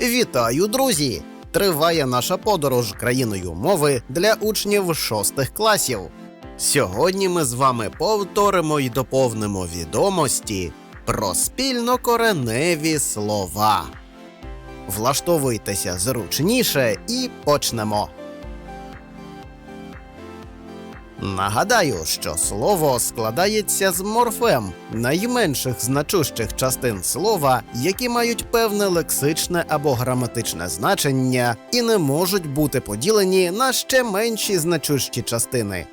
Вітаю, друзі! Триває наша подорож країною мови для учнів шостих класів. Сьогодні ми з вами повторимо і доповнимо відомості про спільнокореневі слова. Влаштовуйтеся зручніше і почнемо. Нагадаю, що слово складається з морфем найменших значущих частин слова, які мають певне лексичне або граматичне значення і не можуть бути поділені на ще менші значущі частини.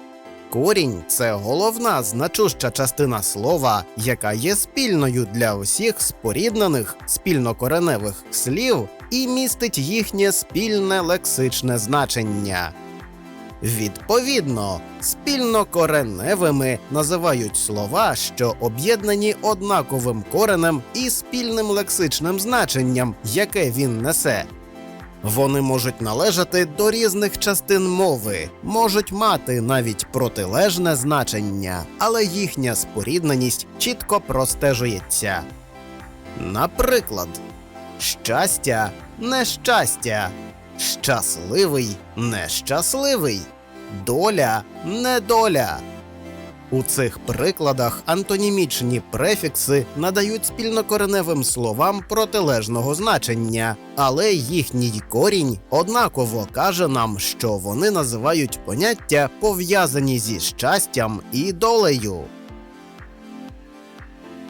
Корінь це головна значуща частина слова, яка є спільною для усіх споріднених спільнокореневих слів і містить їхнє спільне лексичне значення. Відповідно, спільнокореневими називають слова, що об'єднані однаковим коренем і спільним лексичним значенням, яке він несе. Вони можуть належати до різних частин мови, можуть мати навіть протилежне значення, але їхня спорідненість чітко простежується. Наприклад, щастя, нещастя, щасливий, нещасливий, доля, недоля. У цих прикладах антонімічні префікси надають спільнокореневим словам протилежного значення, але їхній корінь однаково каже нам, що вони називають поняття пов'язані зі щастям і долею.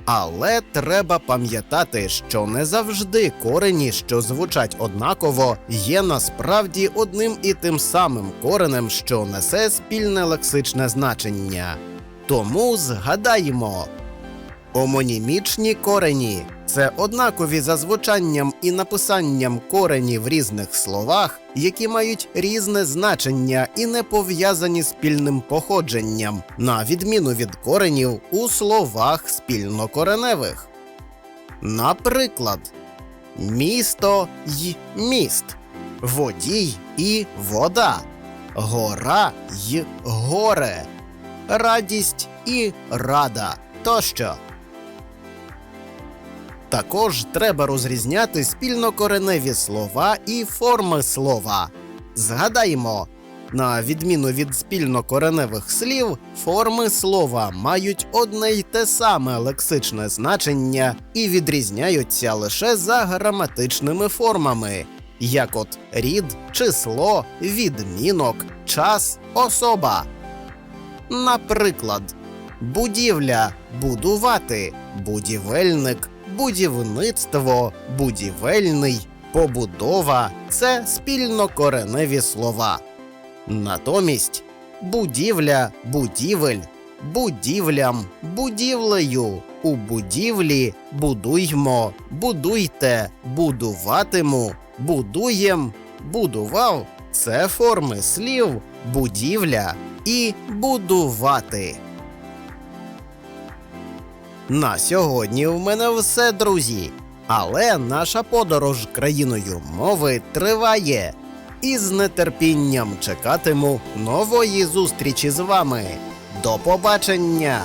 Але треба пам'ятати, що не завжди корені, що звучать однаково, є насправді одним і тим самим коренем, що несе спільне лексичне значення. Тому згадаємо. Омонімічні корені це однакові за звучанням і написанням корені в різних словах, які мають різне значення і не пов'язані спільним походженням, на відміну від коренів у словах спільнокореневих. Наприклад, місто й міст, водій і вода, гора й горе, радість і рада тощо. Також треба розрізняти спільнокореневі слова і форми слова. Згадаємо, на відміну від спільнокореневих слів, форми слова мають одне й те саме лексичне значення і відрізняються лише за граматичними формами, як от рід, число, відмінок, час, особа. Наприклад, будівля будувати, будівельник, будівництво, будівельний, побудова це спільнокореневі слова. Натомість будівля, будівель, будівлям, будівлею, у будівлі будуймо, будуйте, будуватиму, будуєм, будував це форми слів будівля і будувати. На сьогодні в мене все, друзі. Але наша подорож країною мови триває. І з нетерпінням чекатиму нової зустрічі з вами. До побачення!